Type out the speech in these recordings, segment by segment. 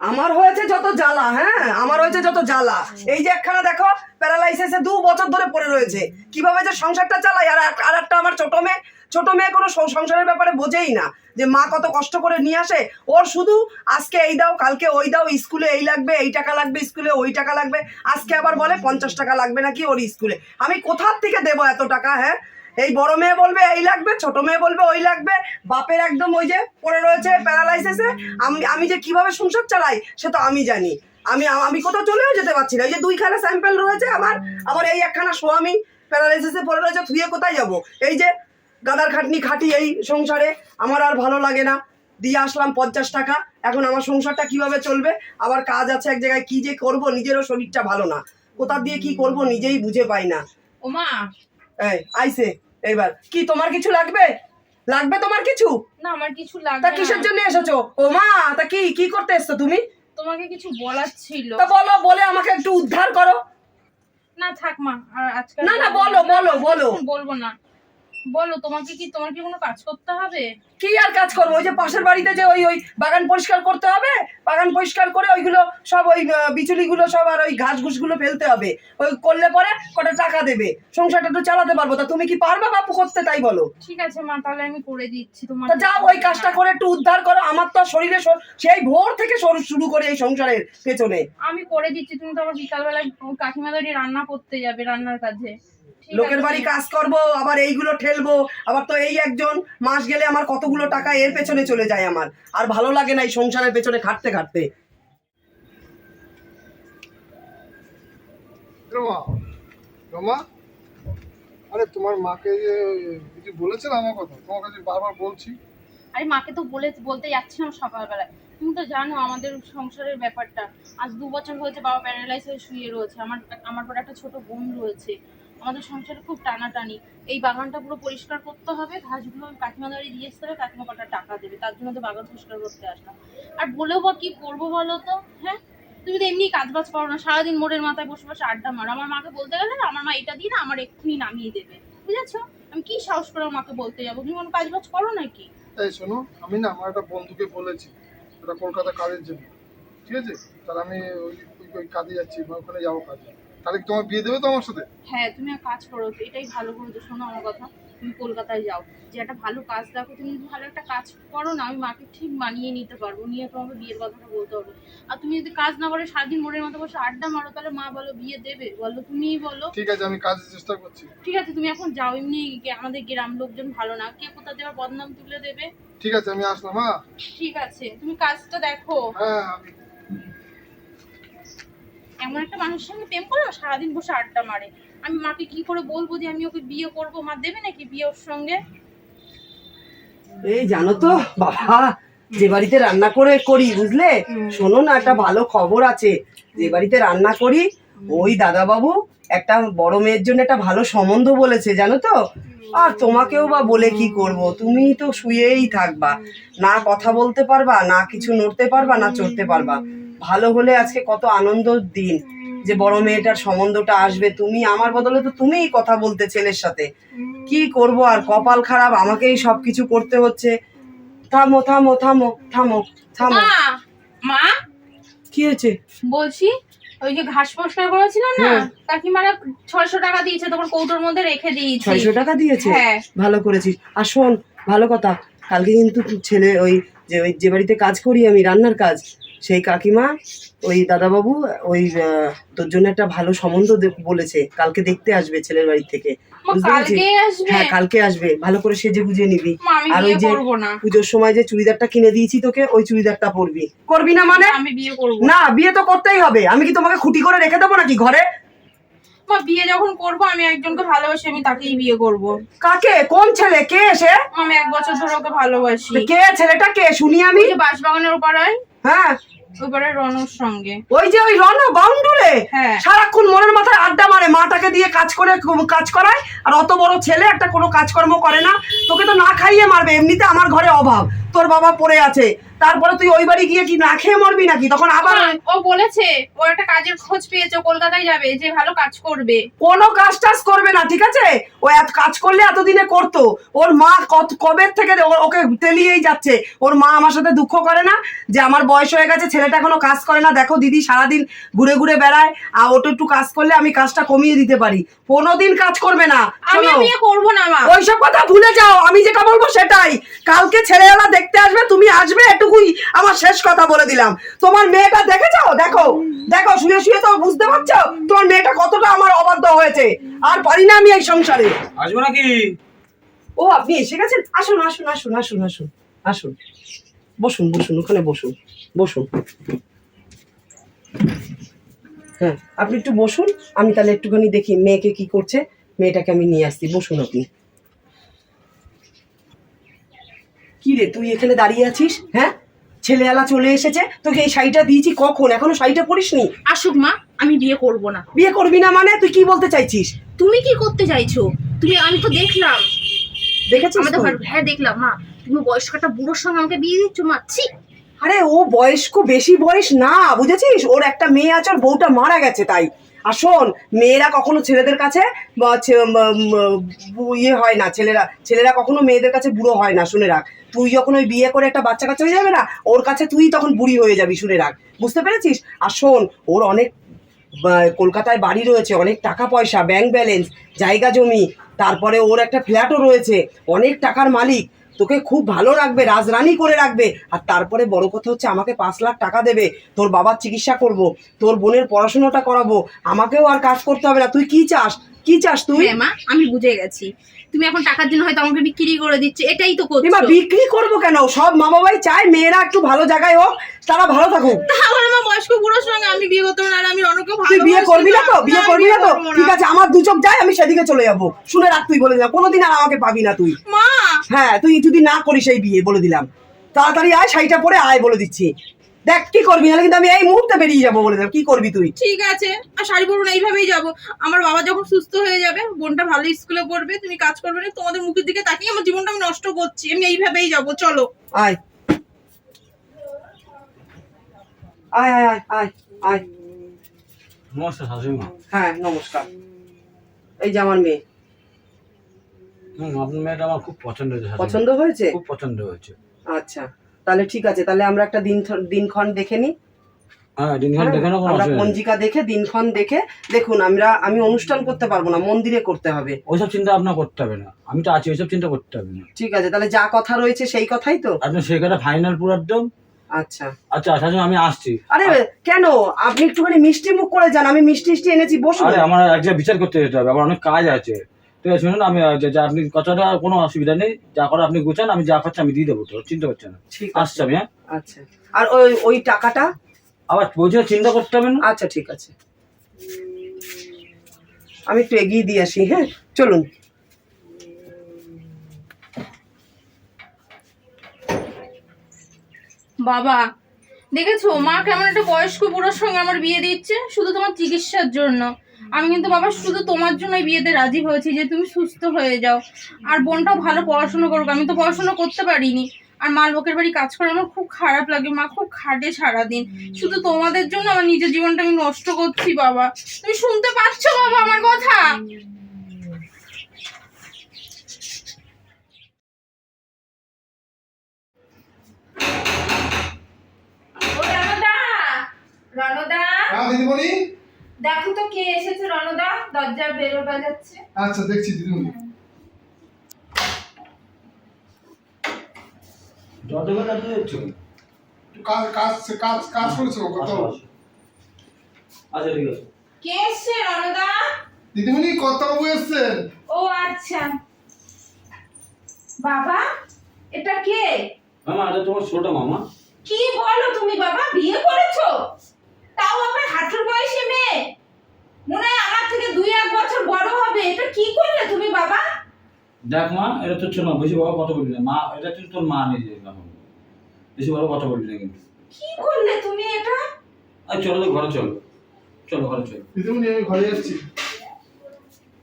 আমার হয়েছে যত জ্বালা হ্যাঁ? আমার হয়েছে যত জ্বালা। এই যে একখানা দেখো প্যারালাইসিসে দু বছর ধরে পড়ে রয়েছে। কীভাবে যে সংসারটা চালাই আর আর একটা আমার ছোট মেয়ে ছোট মেয়ে কোনো সংসারের ব্যাপারে বোঝেই না যে মা কত কষ্ট করে নিয়ে আসে। ওর শুধু আজকে এই দাও, কালকে ওই দাও, স্কুলে এই লাগবে, এই টাকা লাগবে স্কুলে, ওই টাকা লাগবে। আজকে আবার বলে পঞ্চাশ টাকা লাগবে নাকি ওর স্কুলে। আমি কোথার থেকে দেবো এত টাকা হ্যাঁ? এই বড় মেয়ে বলবে এই লাগবে ছোট মেয়ে বলবে ওই লাগবে। বাপের একদম ওই যে পড়ে রয়েছে প্যারালাইসিসে আমি আমি যে কীভাবে সংসার চালাই সে তো আমি জানি। আমি আমি কোথাও চলেও যেতে পারছি না। এই যে দুইখানা স্যাম্পেল রয়েছে আমার আমার এই একখানা স্বামী প্যারালাইসিসে পড়ে রয়েছে থুয়ে কোথায় যাব? এই যে গাদার খাটনি খাটি এই সংসারে আমার আর ভালো লাগে না। দিয়ে আসলাম পঞ্চাশ টাকা। এখন আমার সংসারটা কীভাবে চলবে? আবার কাজ আছে এক জায়গায় কি যে করব? নিজেরও শরীরটা ভালো না। কোথা দিয়ে কি করব? নিজেই বুঝে পাই না। ওমা। এই আইসে। এইবার। কি তোমার কিছু লাগবে? লাগবে তোমার কিছু? না আমার কিছু লাগবে তা কিসের জন্য এসেছ? ও মা তা কি কি করতে এসছো তুমি? তোমাকে কিছু বলার ছিল। তা বলো বলে আমাকে একটু উদ্ধার করো। না থাক মা আর আজকে না, না, বলো, বলো, বলো। বলব না। বলো তোমাকে কি তোমার কি কোনো কাজ করতে হবে? কি আর কাজ করব? ওই যে পাশের বাড়িতে যে ওই ওই বাগান পরিষ্কার করতে হবে বাগান পরিষ্কার করে ওইগুলো সব ওই বিচুলিগুলো সব আর ওই ঘাস ঘুষগুলো ফেলতে হবে। ওই করলে পরে কটা টাকা দেবে। সংসারটা একটু চালাতে পারব। তা তুমি কি পারবা বাপু করতে তাই বলো? ঠিক আছে মা তাহলে আমি করে দিচ্ছি তোমার তা যাও ওই কাজটা করে একটু উদ্ধার করো। আমার তো শরীরে সেই ভোর থেকে সর- শুরু করে এই সংসারের পেছনে। আমি করে দিচ্ছি। তুমি তো আবার বিকালবেলায় কাকিমা বাড়ি রান্না করতে যাবে রান্নার কাজে। লোকের বাড়ি কাজ করব আবার এইগুলো ঠেলবো আবার তো এই একজন মাস গেলে আমার কতগুলো টাকা এর পেছনে চলে যায় আমার। আর ভালো লাগে না এই সংসারের পেছনে খাটতে খাটতে। রমা রমা? আরে তোমার মাকে যে কিছু বলেছিল আমার কথা? তোমার কাছে বারবার বলছি। আরে মাকে তো বলে বলতে যাচ্ছিলাম সকালবেলায়। তুমি তো জানো আমাদের সংসারের ব্যাপারটা। আজ দু বছর হয়েছে বাবা প্যারালাইজ হয়ে শুয়ে রয়েছে। আমার আমার পরে একটা ছোট বোন রয়েছে। আমাদের সংসারে খুব টানাটানি। এই বাগানটা পুরো পরিষ্কার করতে হবে, ঘাসগুলো কাকিমা দাঁড়িয়ে দিয়ে আসতে হবে কাকিমা কটা টাকা দেবে, তার জন্য তো বাগান পরিষ্কার করতে আসলাম। আর বলেও বা কি করব বলো তো? হ্যাঁ? তুমি তো এমনি কাজ বাজ করো না, সারাদিন মোড়ের মাথায় বসে বসে আড্ডা মারো, আমার মাকে বলতে গেলে না, আমার মা এটা দিয়ে না আমার এক্ষুনি নামিয়ে দেবে। বুঝেছ? আমি কি সাহস করে মাকে বলতে যাব? তুমি কোনো কাজ বাজ করো নাকি? এই শোনো, আমি না আমার একটা বন্ধুকে বলেছি ওটা কলকাতা কাজের জন্য। ঠিক আছে? তাহলে আমি ওই- ওই কাজে যাচ্ছি ওখানে যাব কাজে। তাহলে কি তোমার বিয়ে দেবে তো আমার সাথে? হ্যাঁ তুমি এক কাজ করো এটাই ভালো করে তো শোনো আমার কথা তুমি কলকাতায় যাও। যে একটা ভালো কাজ দেখো তুমি যদি ভালো একটা কাজ করো না আমি মাকে ঠিক মানিয়ে নিতে পারব নিয়ে তোমাকে বিয়ের কথাটা বলতে হবে। আর তুমি যদি কাজ না করে সারাদিন মোড়ের মতো বসে আড্ডা মারো তাহলে মা বলো বিয়ে দেবে বলো তুমিই বলো। ঠিক আছে আমি কাজের চেষ্টা করছি। ঠিক আছে তুমি এখন যাও এমনি আমাদের গ্রাম লোকজন ভালো না। কে কোথা দেওয়ার বদনাম তুলে দেবে? ঠিক আছে আমি আসলাম হ্যাঁ। ঠিক আছে তুমি কাজটা দেখো। হ্যাঁ আমি এমন একটা মানুষের সঙ্গে প্রেম করো সারাদিন বসে আড্ডা মারে। আমি মাকে কি করে বলব যে আমি ওকে বিয়ে করব? মা দেবে নাকি বিয়ে ওর সঙ্গে? এই জানো তো বাবা যে বাড়িতে রান্না করে করি বুঝলে? শোনো না একটা ভালো খবর আছে। যে বাড়িতে রান্না করি ওই দাদা বাবু একটা বড় মেয়ের জন্য একটা ভালো সম্বন্ধ বলেছে জানো তো? আর তোমাকেও বা বলে কি করব? তুমি তো শুয়েই থাকবা। না কথা বলতে পারবা না কিছু নড়তে পারবা না চড়তে পারবা। ভালো হলে আজকে কত আনন্দর দিন যে বড় মেয়েটার সম্বন্ধটা আসবে। তুমি আমার বদলে তো তুমিই কথা বলতে ছেলের সাথে। কি করব আর কপাল খারাপ আমাকেই সবকিছু করতে হচ্ছে। থামো থামো থামো থামো থামো। মা কি হয়েছে? বলছি ওই যে ঘাস পরিষ্কার করেছিল না হ্যাঁ। কাকিমারা ছয়শো টাকা দিয়েছে তোমার কৌটোর মধ্যে রেখে দিয়েছি। ছয়শো টাকা দিয়েছে? হ্যাঁ। ভালো করেছিস। আর শোন ভালো কথা কালকে কিন্তু ছেলে ওই যে ওই যে বাড়িতে কাজ করি আমি রান্নার কাজ। সেই কাকিমা ওই দাদাবাবু ওই তোর জন্য একটা ভালো সম্বন্ধ বলেছে। কালকে দেখতে আসবে ছেলের বাড়ি থেকে। হ্যাঁ কালকে আসবে। ভালো করে সেজে গুজে নিবি। আর ওই যে পুজোর সময় যে চুড়িদারটা কিনে দিয়েছি তোকে ওই চুড়িদারটা পরবি। করবি না মানে? আমি বিয়ে করব। না বিয়ে তো করতেই হবে। আমি কি তোমাকে খুঁটি করে রেখে দেবো নাকি ঘরে? মা বিয়ে যখন করব আমি একজনকে ভালোবাসি আমি তাকেই বিয়ে করব। কাকে? কোন ছেলে? কে সে? আমি এক বছর ধরে ওকে ভালোবাসি। কে? ছেলেটা কে? শুনি আমি। ওই যে হ্যাঁ। ওপারে রনুর সঙ্গে। ওই যে ওই রন বাউন্ডুলে হ্যাঁ। সারাক্ষণ মনের মাথায় আড্ডা মারে মাটাকে দিয়ে কাজ করে কাজ করায় আর অত বড় ছেলে একটা কোনো কাজকর্ম করে না। তোকে তো না খাইয়ে মারবে এমনিতে আমার ঘরে অভাব। তোর বাবা পড়ে আছে। তারপরে তুই ওই বাড়ি গিয়ে কি না খেয়ে মরবি নাকি? তখন আবার ও বলেছে ও একটা কাজের খোঁজ পেয়েছে কলকাতায় যাবে যে ভালো কাজ করবে। কোনো কাজ টাজ করবে না ঠিক আছে? ও এত কাজ করলে এতদিনে করতো। ওর মা কত কবে থেকে ওকে তেলিয়েই যাচ্ছে। ওর মা আমার সাথে দুঃখ করে না যে আমার বয়স হয়ে গেছে ছেলেটা এখনও কাজ করে না। দেখো দিদি সারাদিন ঘুরে ঘুরে বেড়ায় আর ওটা একটু কাজ করলে আমি কাজটা কমিয়ে দিতে পারি। কোনোদিন কাজ করবে না আমি করব না মা। ওইসব কথা ভুলে যাও আমি যেটা বলব সেটাই। কালকে ছেলেবেলা দেখতে আসবে তুমি আসবে এটুকুই আমার শেষ কথা বলে দিলাম। তোমার মেয়েটা দেখে যাও দেখো দেখো শুয়ে শুয়ে তো বুঝতে পারছ? তোমার মেয়েটা কতটা আমার অবাধ্য হয়েছে। আর পারি না আমি এই সংসারে। আসব নাকি? ও আপনি এসে গেছেন? আসুন আসুন আসুন আসুন আসুন আসুন। বসুন বসুন ওখানে বসুন বসুন। হ্যাঁ আপনি একটু বসুন। আমি তাহলে একটুখানি দেখি মেয়েকে কি করছে। মেয়েটাকে আমি নিয়ে আসছি। বসুন আপনি। কি রে তুই এখানে দাঁড়িয়ে আছিস? হ্যাঁ? ছেলেবেলা চলে এসেছে তোকে এই শাড়িটা দিয়েছি কখন? এখনও শাড়িটা পরিসনি? আসুক মা আমি বিয়ে করব না। বিয়ে করবি না মানে? তুই কি বলতে চাইছিস? তুমি কি করতে চাইছো? তুমি আমি তো দেখলাম। দেখেছিস আমাদের? হ্যাঁ দেখলাম মা। তুমি বয়স্ক একটা বুড়োর সঙ্গে আমাকে বিয়ে দিচ্ছ মা? ছি। আরে ও বয়স্ক বেশি বয়স না বুঝেছিস? ওর একটা মেয়ে আছে ওর বউটা মারা গেছে তাই। আর শোন মেয়েরা কখনো ছেলেদের কাছে ইয়ে হয় না, ছেলেরা ছেলেরা কখনো মেয়েদের কাছে বুড়ো হয় না, শুনে রাখ। তুই যখন ওই বিয়ে করে একটা বাচ্চা কাচ্চা হয়ে যাবে না, ওর কাছে তুই তখন বুড়ি হয়ে যাবি, শুনে রাখ। বুঝতে পেরেছিস? আর শোন, ওর অনেক কলকাতায় বাড়ি রয়েছে, অনেক টাকা পয়সা ব্যাংক ব্যালেন্স জায়গা জমি, তারপরে ওর একটা ফ্ল্যাটও রয়েছে, অনেক টাকার মালিক। তোকে খুব ভালো রাখবে, রাজরানি করে রাখবে। আর তারপরে বড় কথা হচ্ছে, আমাকে পাঁচ লাখ টাকা দেবে। তোর বাবার চিকিৎসা করব, তোর বোনের পড়াশোনাটা করাবো। আমাকেও আর কাজ করতে হবে না। তুই কি চাস? কি চাস তুই? হ্যাঁ মা আমি বুঝে গেছি। তুমি এখন টাকার জন্য হয়তো আমাকে বিক্রি করে দিচ্ছ এটাই তো করছ। বিক্রি করব কেন? সব মা বাবাই চায় মেয়েরা একটু ভালো জায়গায় হোক তারা ভালো থাকুক। আমার মা বয়স্ক বুড়োর সঙ্গে আমি বিয়ে করতে না আমি রনকে তুই বিয়ে করবি না তো? বিয়ে করবি না তো? ঠিক আছে আমার দু চোখ যায় আমি সেদিকে চলে যাব। শুনে রাখ তুই বলে দিলাম। কোনোদিন আর আমাকে পাবি না তুই। মা! হ্যাঁ তুই যদি না করিস এই বিয়ে বলে দিলাম। তাড়াতাড়ি আয় শাড়িটা পরে আয় বলে দিচ্ছি। দেখ কি করবি? না কিন্তু আমি এই মুহূর্তে বেরিয়ে যাব বলে দিলাম কি করবি তুই? ঠিক আছে। আর শাড়ি পরবো না এইভাবেই যাব। আমার বাবা যখন সুস্থ হয়ে যাবে বোনটা ভালো স্কুলে পড়বে তুমি কাজ করবে না তোমাদের মুখের দিকে তাকিয়ে আমার জীবনটা আমি নষ্ট করছি। আমি এইভাবেই যাব চলো। আয়। আয় আয় আয় আয় আয়। নমস্কার হ্যাঁ নমস্কার। এই যে আমার মেয়ে। হুম আপনার মেয়েটা আমার খুব পছন্দ হয়েছে পছন্দ হয়েছে? খুব পছন্দ হয়েছে। আচ্ছা। তাহলে ঠিক আছে তাহলে আমরা একটা দিন দিনক্ষণ দেখে নিই হ্যাঁ আমরা পঞ্জিকা দেখে দিনক্ষণ দেখে দেখুন আমরা আমি অনুষ্ঠান করতে পারব না মন্দিরে করতে হবে। ওইসব চিন্তা আপনার করতে হবে না আমি তো আছি ওইসব চিন্তা করতে হবে না। ঠিক আছে তাহলে যা কথা রয়েছে সেই কথাই তো? আপনি সেখানে ফাইনাল পুরো একদম? আচ্ছা। আচ্ছা শাশুড়ি আমি আসছি। আরে কেন? আপনি একটুখানি মিষ্টি মুখ করে যান আমি মিষ্টি মিষ্টি এনেছি বসুন। আরে আমার এক জায়গায় বিচার করতে যেতে হবে আমার অনেক কাজ আছে। ঠিক আছে শুনুন আমি যে- আপনি কথাটা কোনো অসুবিধা নেই যা করে আপনি গুছান আমি যা করছি আমি দিয়ে দেবো তো চিন্তা করছেন না। ঠিক আসছি আছে আমি হ্যাঁ? আচ্ছা। আর ওই ওই টাকাটা? আবার বলছি চিন্তা করতে হবে না। আচ্ছা ঠিক আছে। আমি একটু এগিয়ে দিয়ে আসি হ্যাঁ? চলুন। বাবা দেখেছ মা কেমন একটা বয়স্ক বুড়োর সঙ্গে আমার বিয়ে দিচ্ছে শুধু তোমার চিকিৎসার জন্য। আমি কিন্তু বাবা শুধু তোমার জন্যই বিয়েতে রাজি হয়েছি যে তুমি সুস্থ হয়ে যাও। আর বোনটাও ভালো পড়াশোনা করুক আমি তো পড়াশোনা করতে পারিনি। আর মার লোকের বাড়ি কাজ করে আমার খুব খারাপ লাগে মা খুব খাটে সারাদিন। শুধু তোমাদের জন্য আমার নিজের জীবনটা আমি নষ্ট করছি বাবা। তুমি শুনতে পাচ্ছো বাবা আমার কথা? রণদা! রণদা! হ্যাঁ দেখো তো কে এসেছে রণদা? দরজা বেরো বাজাচ্ছে। আচ্ছা দেখছি দিদিমণি আপনি যাচ্ছেন একটু কাজ কাজ কাজ কাজ করেছ কত আচ্ছা ঠিক আছে। কে এসছে রণদা? দিদিমণি কর্তাবাবু এসছেন ও আচ্ছা। বাবা এটা কে? মামা এটা তোমার ছোট মামা। কি বলো তুমি বাবা? বিয়ে করেছ? তাও আবার হাঁটুর বয়সী মেয়ে? মনে হয় আমার থেকে দুই এক বছর বড় হবে। এটা কি করলে তুমি বাবা? দেখ মা এটা তোর মা বেশি বড় কথা বলবি না। মা এটা কিন্তু তোর মা নিজে এখন বেশি বড় কথা বলবি না কিন্তু। কি করলে তুমি এটা? আর চলো তো ঘরে চলো। চলো ঘরে চলো। দিদিমণি আমি ঘরে যাচ্ছি।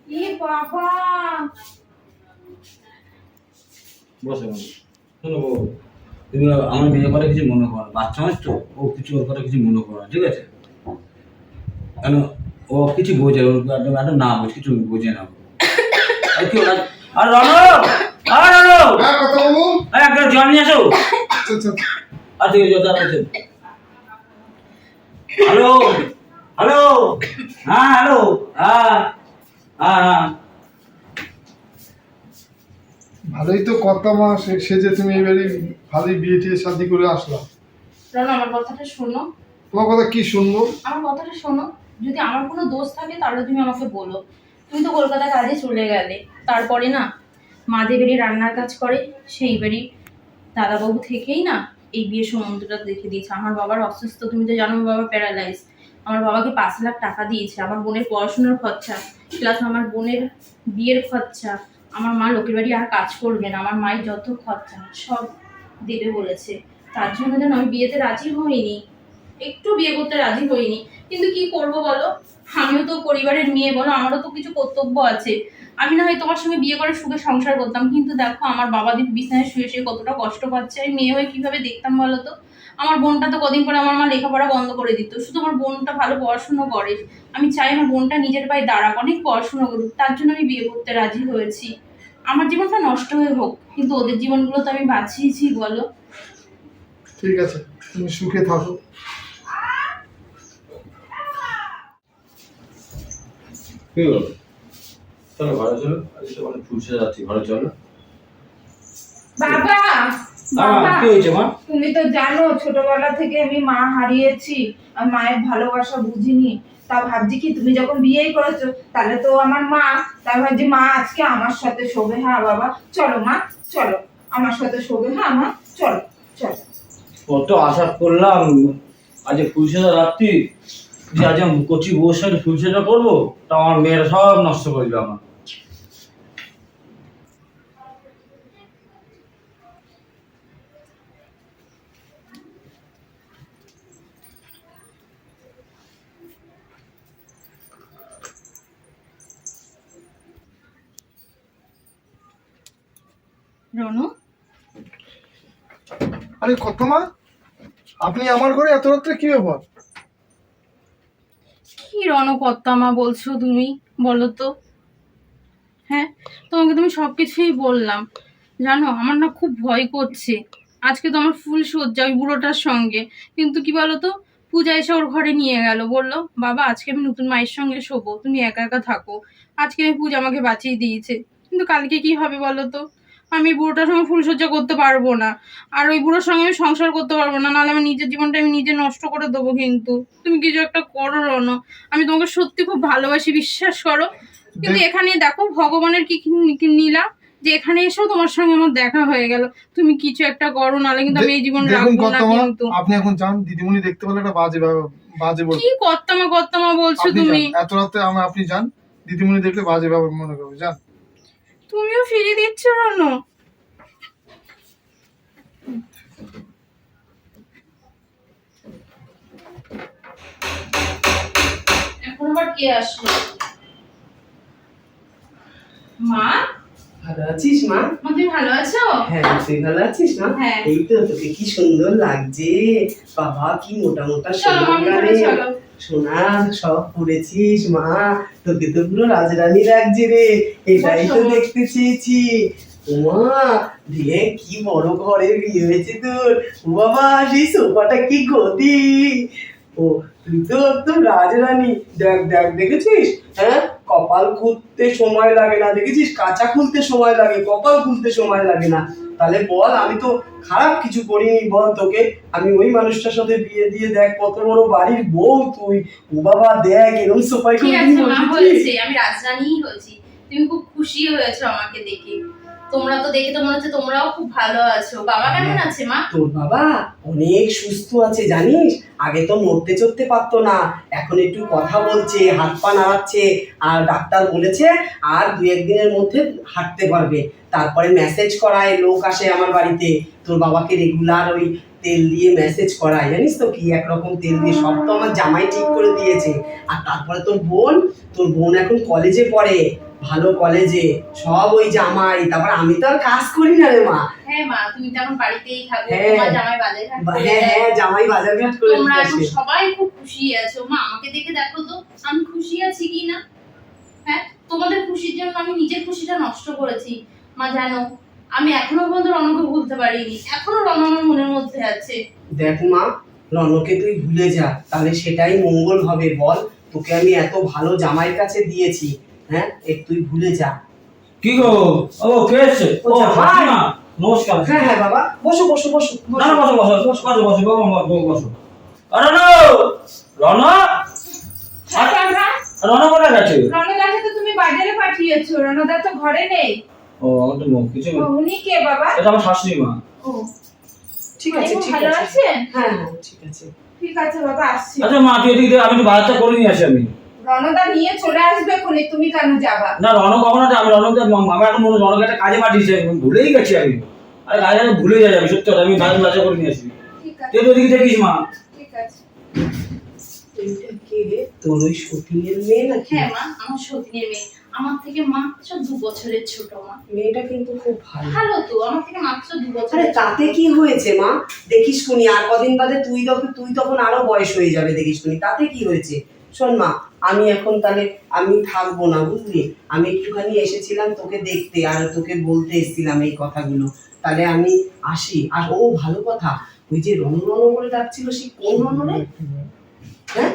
ই বাবা। বসে মামা শোনো বাবু তুমি আমার করে কিছু মনে করো না বাচ্চা মানুষ তো ও কিছু ওর কথা কিছু মনে করো ঠিক আছে? কেন ও কিছু বোঝে ওর না বোঝে কিছু বোঝে না আর কি আর রনো আর রনো হ্যাঁ আর একটা জল নিয়ে আসো আর ঠিক আছে হ্যালো? হ্যালো? হ্যাঁ হ্যালো? হ্যাঁ হ্যাঁ হ্যাঁ। ভালোই তো কথা মা সে যে তুমি এবারে ভালোই বিয়ে টিয়ে শাদি করে আসলা। রনো আমার কথাটা শোনো। তোমার কথা কি শুনব? আমার কথাটা শোনো। যদি আমার কোনো দোষ থাকে তাহলে তুমি আমাকে বলো। তুমি তো কলকাতা কাজে চলে গেলে। তারপরে না মা যে বাড়ি রান্নার কাজ করে সেই বাড়ি দাদাবাবু থেকেই না এই বিয়ের সম্বন্ধটা দেখে দিয়েছে। আমার বাবার অসুস্থ তুমি তো জানো বাবা প্যারালাইজ আমার বাবাকে পাঁচ লাখ টাকা দিয়েছে। আমার বোনের পড়াশোনার খরচা প্লাস আমার বোনের বিয়ের খরচা। আমার মা লোকের বাড়ি আর কাজ করবে না, আমার মায়ের যত খরচা, সব দেবে বলেছে। তার জন্য যেন আমি বিয়েতে রাজি হইনি, একটু বিয়ে করতে রাজি হইনি। কিন্তু কি করব বলো? আমিও তো পরিবারের মেয়ে, বলো, আমারও তো কিছু কর্তব্য আছে। আমি না হয় তোমার সঙ্গে বিয়ে করে সুখে সংসার করতাম, কিন্তু দেখো আমার বাবা দিদি বিছানায় শুয়ে শুয়ে কতটা কষ্ট পাচ্ছে, আমি মেয়ে হয়ে কীভাবে দেখতাম বলো তো? আমার বোনটা তো কদিন পরে আমার মা লেখাপড়া বন্ধ করে দিত। শুধু আমার বোনটা ভালো পড়াশুনো করে। আমি চাই আমার বোনটা নিজের পায়ে দাঁড়াক অনেক পড়াশুনো করুক। তার জন্য আমি বিয়ে করতে রাজি হয়েছি। আমার জীবনটা নষ্ট হয়ে হোক কিন্তু ওদের জীবনগুলো তো আমি বাঁচিয়েছি বলো। ঠিক আছে তুমি সুখে থাকো। কি হলো? চলো ঘরে চলো আজকে অনেক ফুলসে যাচ্ছি ঘরে চলো। বাবা! তুমি তো জানো ছোটবেলা থেকে আমি মা হারিয়েছি আর মায়ের ভালোবাসা বুঝিনি। তা ভাবছি কি তুমি যখন বিয়েই করেছ তাহলে তো আমার মা। তাই ভাবছি মা আজকে আমার সাথে শোবে? হ্যাঁ বাবা চলো মা চলো। আমার সাথে শোবে? হ্যাঁ মা চলো চলো। কত আশা করলাম আজ ফুলসেজা রাত্রি যে আজ আমি কচি বউর সাথে করব তা আমার মেয়েরা সব নষ্ট করে দিল আমার রনু। আরে কত মা আপনি আমার ঘরে এত রাত্রে কি ব্যাপার কি রণকর্তামা বলছো তুমি বলো তো। হ্যাঁ তোমাকে তুমি সব কিছুই বললাম। জানো আমার না খুব ভয় করছে। আজকে তো আমার ফুল সজ্জা ওই বুড়োটার সঙ্গে। কিন্তু কি বলো তো পূজা এসে ওর ঘরে নিয়ে গেল বলল বাবা আজকে আমি নতুন মায়ের সঙ্গে শোবো তুমি একা একা থাকো। আজকে আমি পূজা আমাকে বাঁচিয়ে দিয়েছে। কিন্তু কালকে কি হবে বলো তো? আমি বুড়োটার সঙ্গে ফুলসজ্জা করতে পারব না। আর ওই বুড়োর সঙ্গে আমি সংসার করতে পারব না নাহলে আমার নিজের জীবনটা আমি নিজে নষ্ট করে দেবো কিন্তু। তুমি কিছু একটা করো রণ আমি তোমাকে সত্যি খুব ভালোবাসি বিশ্বাস করো। কিন্তু এখানে দেখো ভগবানের কি কি- কি যে এখানে এসেও তোমার সঙ্গে আমার দেখা হয়ে গেল। তুমি কিছু একটা করো নাহলে কিন্তু আমি এই জীবন রাখব না কিন্তু। আপনি এখন যান দিদিমণি দেখতে পেলে একটা বাজে বাজে বল কি কর্তামা কর্তামা বলছো তুমি? এত রাতে আপনি যান দিদিমণি দেখলে বাজে ব্যাপার মনে করবে যান। তুমিও ফিরিয়ে দিচ্ছ এখন আবার কে আসলো? মা? ভালো আছিস মা? মা তুমি ভালো আছো? হ্যাঁ তুই ভালো আছিস মা? হ্যাঁ। এই তো তোকে কি সুন্দর লাগছে। বাবা কি মোটা মোটা চলো। সোনা সব পড়েছিস মা তোকে তো পুরো রাজরানী লাগছে রে এটাই তো দেখতে চেয়েছি। মা দিয়ে কি বড় ঘরে বিয়ে হয়েছে তোর? ও বাবা সেই সোফাটা কি গতি? ও তুই তো একদম রাজরানী। দেখ দেখ দেখেছিস? হ্যাঁ? কপাল খুলতে সময় লাগে না। দেখেছিস? কাঁচা খুলতে সময় লাগে কপাল খুলতে সময় লাগে না। তাহলে বল আমি তো খারাপ কিছু করিনি বল তোকে। আমি ওই মানুষটার সাথে বিয়ে দিয়ে দেখ কত বড় বাড়ির বউ তুই। ও বাবা দেখ এরকম সোফায়? আমি রাজরানীই হয়েছি। তুমি খুব খুশি হয়েছো আমাকে দেখে। তোমরা তো দেখে তো মনে হচ্ছে তোমরাও খুব ভালো আছো। বাবা কেমন আছে মা? তোর বাবা অনেক সুস্থ আছে জানিস? আগে তো নড়তে চড়তে পারতো না। এখন একটু কথা বলছে হাত পা নাড়াচ্ছে আর ডাক্তার বলেছে আর দু একদিনের মধ্যে হাঁটতে পারবে। তারপরে মেসেজ করায় লোক আসে আমার বাড়িতে। তোর বাবাকে রেগুলার ওই তেল দিয়ে মেসেজ করায়। জানিস তো কি একরকম তেল দিয়ে সব তো আমার জামাই ঠিক করে দিয়েছে। আর তারপরে তোর বোন তোর বোন এখন কলেজে পড়ে। ভালো কলেজে সব ওই জামাই তারপর আমি তো আর কাজ করি না রে মা। হ্যাঁ মা তুমি তো এখন বাড়িতেই থাকো হ্যাঁ। তোমার জামাই বাজারে ঘাট হ্যাঁ হ্যাঁ জামাই বাজার ঘাট করে তোমরা এখন সবাই খুব খুশি আছো। মা আমাকে দেখে দেখো তো আমি খুশি আছি কি না? হ্যাঁ তোমাদের খুশির জন্য আমি নিজের খুশিটা নষ্ট করেছি। মা জানো আমি এখনও পর্যন্ত ভুলতে পারিনি। এখনও আমার মনের মধ্যে আছে। দেখ মা রনকে তুই ভুলে যা তাহলে সেটাই মঙ্গল হবে। বল তোকে আমি এত ভালো জামাইয়ের কাছে দিয়েছি। হ্যাঁ এ তুই ভুলে যা কি গো ও কে এসছে ও। হাসিমা নমস্কার হ্যাঁ হ্যাঁ বাবা বসো বসো বসো না না বসো বসো বসো বসো বসো বাবা বসো বসো রণ রণ রণ কোথায় গেছে রণদাকে তো তুমি বাজারে পাঠিয়েছো রণদা তো ঘরে নেই ও আমার তো মুখ কিছু উনি কে বাবা এটা আমার শাশুড়ি মা ও ঠিক আছে ঠিক ভালো আছে আছেন হ্যাঁ হ্যাঁ ঠিক আছে ঠিক আছে বাবা আসছি আচ্ছা মা তুই এদিকে আমি একটু বাজারটা করে নিয়ে আসি আমি রণদা নিয়ে চলে আসবে কোনে তুমি কেন যাবা? না রণ কখনো আমি রণ আমার এখন মনে রণকে একটা কাজে পাঠিয়েছি আমি ভুলেই গেছি আমি। আরে কাজে আমি ভুলে যাই আমি সত্যি করে নিয়ে আসি। ঠিক আছে। তুই তো ওদিকে দেখিস মা। ঠিক আছে। কে তোর ওই সতীনের মেয়ে নাকি? হ্যাঁ মা আমার সতীনের মেয়ে। আমার থেকে মাত্র দু বছরের ছোট মা। মেয়েটা কিন্তু খুব ভালো। ভালো তো আমার থেকে মাত্র দু আরে বছরের তাতে কি হয়েছে মা? দেখিস কুনি আর কদিন বাদে তুই তখন তুই তখন আরও বয়স হয়ে যাবে দেখিস কুনি তাতে কি হয়েছে? শোন মা আমি এখন তাহলে আমি থাকব না বুঝলি? আমি একটুখানি এসেছিলাম তোকে দেখতে আর তোকে বলতে এসেছিলাম এই কথাগুলো। তাহলে আমি আসি। আর ও ভালো কথা ওই যে রণ রণ করে ডাকছিল সে কোন রণ রে হ্যাঁ?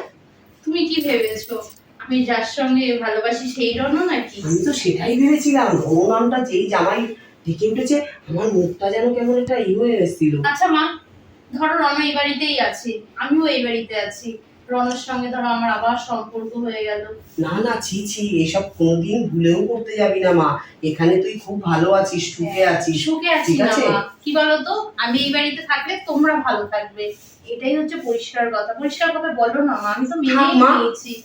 তুমি কি ভেবেছো? আমি যার সঙ্গে ভালোবাসি সেই রণ নাকি? আমি তো সেটাই ভেবেছিলাম। রণ নামটা যেই জামাই ডেকে উঠেছে আমার মুখটা যেন কেমন একটা ই হয়ে এসেছিল। আচ্ছা মা ধরো রণ এই বাড়িতেই আছে আমিও এই বাড়িতে আছি। রণের সঙ্গে ধরো আমার আবার সম্পর্ক হয়ে গেল। না না ছি ছি এসব কোনোদিন ভুলেও করতে যাবি না মা। এখানে তুই খুব ভালো আছিস সুখে আছিস। সুখে আছি ঠিক না আছে। মা। কি বলতো? আমি এই বাড়িতে থাকলে তোমরা ভালো থাকবে। এটাই হচ্ছে পরিষ্কার কথা। পরিষ্কার কথা বলো না মা আমি তো নিয়েছি।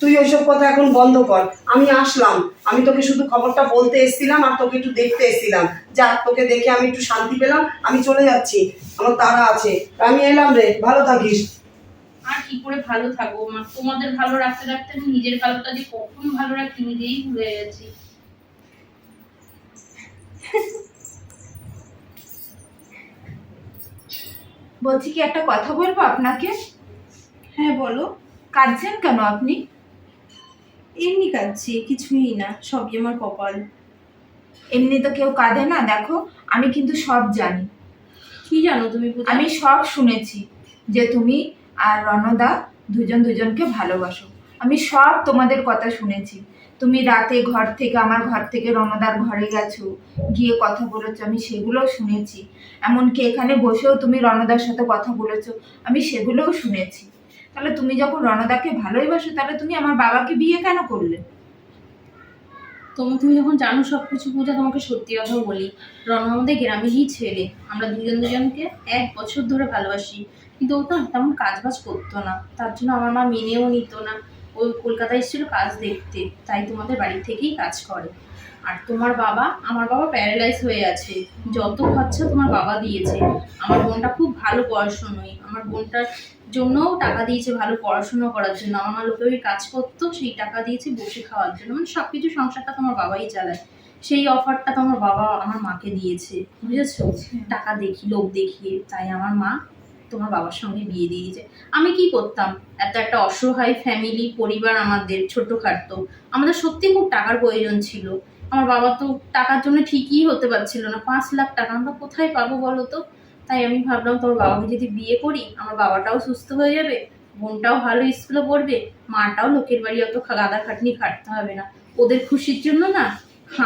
তুই ওইসব কথা এখন বন্ধ কর। আমি আসলাম। আমি তোকে শুধু খবরটা বলতে এসেছিলাম আর তোকে একটু দেখতে এসেছিলাম। যাক তোকে দেখে আমি একটু শান্তি পেলাম। আমি চলে যাচ্ছি। আমার তারা আছে। আমি এলাম রে। ভালো থাকিস। আর কি করে ভালো থাকব? মা তোমাদের ভালো রাখতে রাখতে আমি নিজের ভালোটা যে কখন ভালো রাখি নিজেই ভুলে গেছি। বলছি কি একটা কথা বলব আপনাকে? হ্যাঁ বলো। কাঁদছেন কেন আপনি? এমনি কাঁদছি কিছুই না সবই আমার কপাল। এমনি তো কেউ কাঁদে না দেখো আমি কিন্তু সব জানি। কি জানো তুমি আমি সব শুনেছি যে তুমি আর রণদা দুজন দুজনকে ভালোবাসো। আমি সব তোমাদের কথা শুনেছি। তুমি রাতে ঘর থেকে, আমার ঘর থেকে রণদার ঘরে গেছো, গিয়ে কথা বলেছ, আমি সেগুলোও শুনেছি। এমনকি এখানে বসেও তুমি রণদার সাথে কথা বলেছ, আমি সেগুলোও শুনেছি। তাহলে তুমি যখন রণদাকে ভালোই বাসো তাহলে তুমি আমার বাবাকে বিয়ে কেন করলে? তুমি তুমি যখন জানো সব কিছু পূজা তোমাকে সত্যি কথা বলি রণ আমাদের গ্রামেরই ছেলে। আমরা দুজন দুজনকে এক বছর ধরে ভালোবাসি। কিন্তু ও তো তেমন কাজ বাজ করতো না। তার জন্য আমার মা মেনেও নিত না। ও কলকাতায় এসেছিল কাজ দেখতে। তাই তোমাদের বাড়ি থেকেই কাজ করে। আর তোমার বাবা, আমার বাবা প্যারালাইজ হয়ে আছে। যত খরচা তোমার বাবা দিয়েছে, আমার বোনটা খুব ভালো পড়াশুনোই আমার বোনটার জন্যও টাকা দিয়েছে ভালো পড়াশুনো করার জন্য। আমার মা লোকে ওই কাজ করতো সেই টাকা দিয়েছে বসে খাওয়ার জন্য। মানে সব কিছু সংসারটা তোমার বাবাই চালায়। সেই অফারটা তোমার বাবা আমার মাকে দিয়েছে বুঝেছ? টাকা দেখি লোক দেখিয়ে। তাই আমার মা তোমার বাবার সঙ্গে বিয়ে দিয়েছে। আমি কি করতাম? এত একটা অসহায় ফ্যামিলি পরিবার আমাদের ছোটখাটো আমাদের সত্যি খুব টাকার প্রয়োজন ছিল। আমার বাবা তো টাকার জন্য ঠিকই হতে পারছিল না। পাঁচ লাখ টাকা আমরা কোথায় পাবো বলো তো? তাই আমি ভাবলাম তোমার বাবাকে যদি বিয়ে করি আমার বাবাটাও সুস্থ হয়ে যাবে বোনটাও ভালো স্কুলে পড়বে মাটাও লোকের বাড়ি অত গাদা খাটনি খাটতে হবে না। ওদের খুশির জন্য না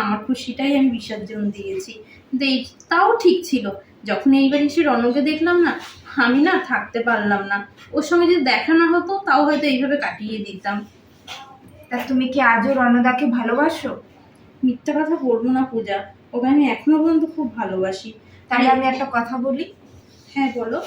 আমার খুশিটাই আমি বিসর্জন দিয়েছি। কিন্তু এই তাও ঠিক ছিল যখন এইবার এসে রণকে দেখলাম না আমি না থাকতে পারলাম না। ওর সঙ্গে যদি দেখা না হতো তাও হয়তো এইভাবে কাটিয়ে দিতাম। তা তুমি কি আজও রণদাকে ভালোবাসো? মিথ্যা কথা বলব না পূজা ওকে আমি এখনও পর্যন্ত খুব ভালোবাসি। তাহলে আমি একটা কথা বলি? হ্যাঁ বলো।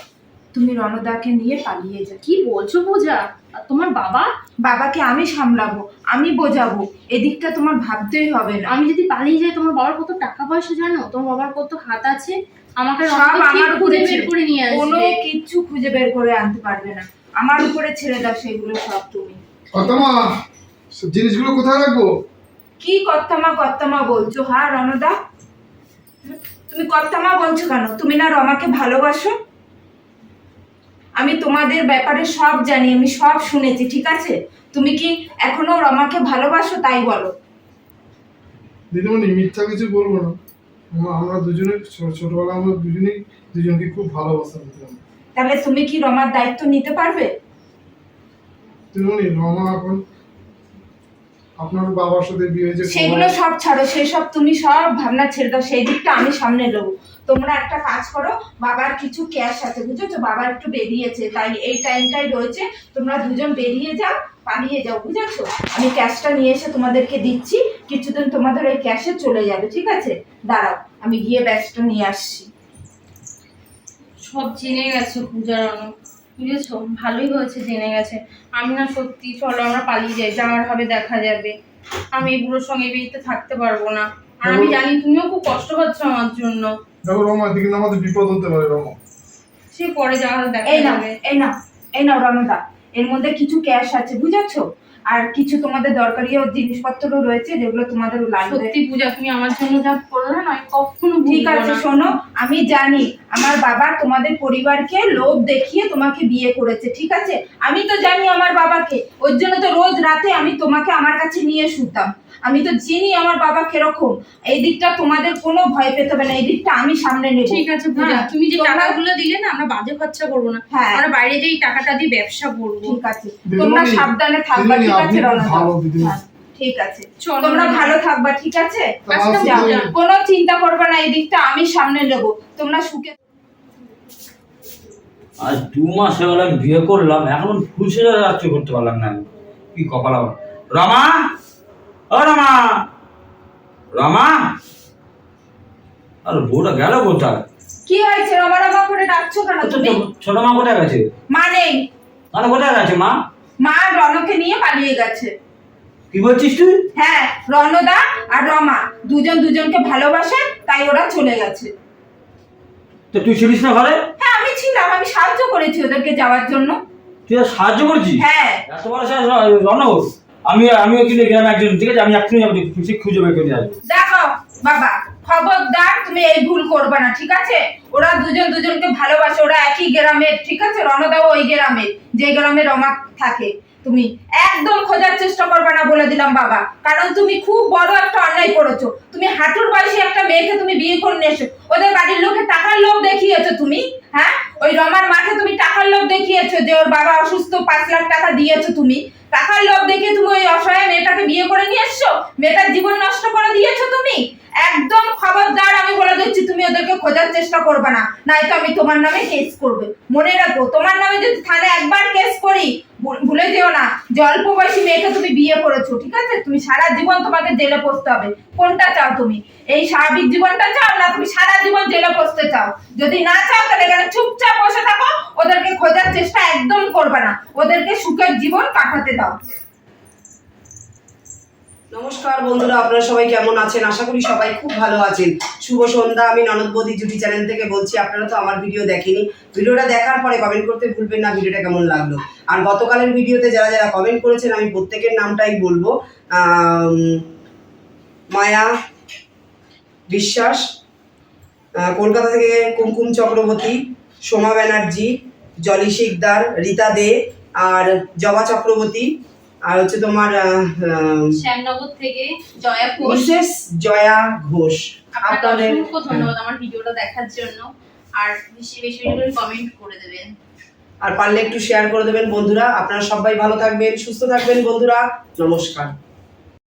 তুমি রণদাকে নিয়ে পালিয়ে যাও। কি বলছো বোঝা? আর তোমার বাবা? বাবাকে আমি সামলাবো আমি বোঝাবো। এদিকটা তোমার ভাবতেই হবে না। আমি যদি পালিয়ে যাই তোমার বাবার কত টাকা পয়সা জানো? তোমার বাবার কত হাত আছে? আমাকে সব আমার খুঁজে বের করে নিয়ে আসবে? কোনো কিচ্ছু খুঁজে বের করে আনতে পারবে না। আমার উপরে ছেড়ে দাও সেগুলো সব তুমি। অতমা জিনিসগুলো কোথায় রাখব? কি কর্তামা কর্তামা বলছো? হ্যাঁ রণদা? তুমি কর্তামা বলছো কেন? তুমি না রমাকে ভালোবাসো? আমি তোমাদের ব্যাপারে সব জানি আমি সব শুনেছি ঠিক আছে? তুমি কি এখনও রমাকে ভালোবাসো তাই বলো। দিদিমণি মিথ্যা কিছু বলব না। আমরা- দুজনে ছোটবেলা আমরা দুজনেই দুজনকে খুব ভালোবাসতাম। তাহলে তুমি কি রমার দায়িত্ব নিতে পারবে? দিদিমণি রমা এখন আপনার বাবার সাথে বিয়ে হয়েছে সেগুলো সব ছাড়ো সেসব তুমি সব ভাবনা ছেড়ে দাও সেই দিকটা আমি সামনে নেব। তোমরা একটা কাজ করো বাবার কিছু ক্যাশ আছে বুঝেছ? বাবা একটু বেরিয়েছে তাই এই টাইমটাই রয়েছে। তোমরা দুজন বেরিয়ে যাও পালিয়ে যাও বুঝেছ? আমি ক্যাশটা নিয়ে এসে তোমাদেরকে দিচ্ছি কিছুদিন তোমাদের ওই ক্যাশে চলে যাবে ঠিক আছে? দাঁড়াও আমি গিয়ে ব্যাগটা নিয়ে আসছি। সব জেনে গেছে পূজার অনু বুঝেছ? ভালোই হয়েছে জেনে গেছে। আমি না সত্যি চলো আমরা পালিয়ে যাই যাওয়ার হবে দেখা যাবে। আমি এই বুড়োর সঙ্গে এই বিয়েতে থাকতে পারব না। আর আমি জানি তুমিও খুব কষ্ট পাচ্ছ আমার জন্য। দেখো রমা এদিকে না আমাদের বিপদ হতে পারে রমা। সে পরে যাওয়ার দেখা এই না এই না এই না রমা এর মধ্যে কিছু ক্যাশ আছে বুঝেছ? আর কিছু তোমাদের দরকারি জিনিসপত্র রয়েছে যেগুলো তোমাদের লাগবে সত্যি পূজা তুমি আমার জন্য যা করলে না কখনো ঠিক আছে শোনো আমি জানি আমার বাবা তোমাদের পরিবারকে লোভ দেখিয়ে তোমাকে বিয়ে করেছে ঠিক আছে? আমি তো জানি আমার বাবাকে ওর জন্য তো রোজ রাতে আমি তোমাকে আমার কাছে নিয়ে শুতাম। আমি তো চিনি আমার বাবা কীরকম এই দিকটা তোমাদের কোনো ভয় পেতে হবে না এই দিকটা আমি সামনে নেব। ঠিক আছে হ্যাঁ, তুমি যে টাকাগুলো দিলে না আমরা বাজে খরচা করব না। হ্যাঁ। আমরা বাইরে যেই টাকাটা দিয়ে ব্যবসা করব। ঠিক আছে তোমরা সাবধানে থাকবা ঠিক আছে রণদা। হ্যাঁ, ঠিক আছে। তোমরা ভালো থাকবা ঠিক আছে। কোনো চিন্তা করবে না এই দিকটা আমি সামনে নেব। তোমরা সুখে আজ দু মাস হয়ে গেল বিয়ে করলাম এখন খুশি রাত্রি করতে পারলাম না আমি। কি কপাল আমার রমা! ও রমা। রমা? আরে বউটা গেল কোথায়? কি হয়েছে? রমা রমা করে ডাকছো কেন তুমি? ছোট মা কোথায় গেছে? মা নেই। কোথায় গেছে মা? মা রনকে নিয়ে পালিয়ে গেছে। কি বলছিস তুই? হ্যাঁ আর রমা দুজন দুজনকে ভালোবাসে তাই ওরা চলে গেছে। তো তুই ছিলিস না ঘরে? হ্যাঁ আমি ছিলাম আমি সাহায্য করেছি ওদেরকে যাওয়ার জন্য। তুই সাহায্য করছিস? হ্যাঁ। এত বড় সাহস রনক আমি আমিও কিন্তু গ্রামে একজন, ঠিক আছে? আমি এক্ষুনি যাব সে খুঁজে বের করে আসব। দেখো, বাবা, খবরদার, তুমি এই ভুল করবে না, ঠিক আছে? ওরা দুজন দুজনকে ভালোবাসে, ওরা একই গ্রামের, ঠিক আছে? রণদাও ওই গ্রামের, যে গ্রামে রমা থাকে। তুমি একদম খোঁজার চেষ্টা করবে না বলে দিলাম বাবা। কারণ তুমি খুব বড় একটা অন্যায় করেছ। তুমি হাঁটুর বয়সে একটা মেয়েকে তুমি বিয়ে করে নিয়ে এসো। ওদের বাড়ির লোকে টাকার লোভ দেখিয়েছো তুমি হ্যাঁ? ওই রমার মাকে তুমি টাকার লোভ দেখিয়েছো যে ওর বাবা অসুস্থ, পাঁচ লাখ টাকা দিয়েছ তুমি। টাকার লোভ দেখে তুমি ওই অসহায় মেয়েটাকে বিয়ে করে নিয়ে এসছো? মেয়েটার জীবন নষ্ট করে দিয়েছ তুমি? একদম খবরদার আমি বলে দিচ্ছি, তুমি ওদেরকে খোঁজার চেষ্টা করবে না। নয়তো আমি তোমার নামে কেস করবে। মনে রাখো, তোমার নামে যদি থানায় একবার কেস করি ভুলে যেও না। যে অল্প বয়সী মেয়েকে তুমি বিয়ে করেছ, ঠিক আছে? তুমি সারা জীবন তোমাকে জেলে পড়তে হবে। কোনটা চাও তুমি? এই স্বাভাবিক জীবনটা চাও না তুমি সারা জীবন জেলে পড়তে চাও? যদি না চাও, তাহলে এখানে চুপচাপ বসে থাকো। ওদেরকে খোঁজার চেষ্টা একদম করবে না। ওদেরকে সুখের জীবন কাটাতে দাও। নমস্কার বন্ধুরা, আপনারা সবাই কেমন আছেন? আশা করি সবাই খুব ভালো আছেন। শুভ সন্ধ্যা, আমি ননদ বৌদি জুটি চ্যানেল থেকে বলছি, আপনারা তো আমার ভিডিও দেখেনি। ভিডিওটা দেখার পরে কমেন্ট করতে ভুলবেন না, ভিডিওটা কেমন লাগল? আর গতকালের ভিডিওতে যারা যারা কমেন্ট করেছেন, আমি প্রত্যেকের নামটাই বলব। মায়া, বিশ্বাস কলকাতা থেকে কুমকুম চক্রবর্তী, সোমা ব্যানার্জি, জলি শিকদার, রীতা দে, আর জবা চক্রবর্তী আর হচ্ছে তোমার শ্যামনগর থেকে জয়া ঘোষ। মিসেস জয়া ঘোষ। আপনাদের অসংখ্য ধন্যবাদ আমার ভিডিওটা দেখার জন্য। আর বেশি বেশি করে কমেন্ট করে দেবেন। আর পারলে একটু শেয়ার করে দেবেন বন্ধুরা। আপনারা সবাই ভালো থাকবেন সুস্থ থাকবেন বন্ধুরা। নমস্কার।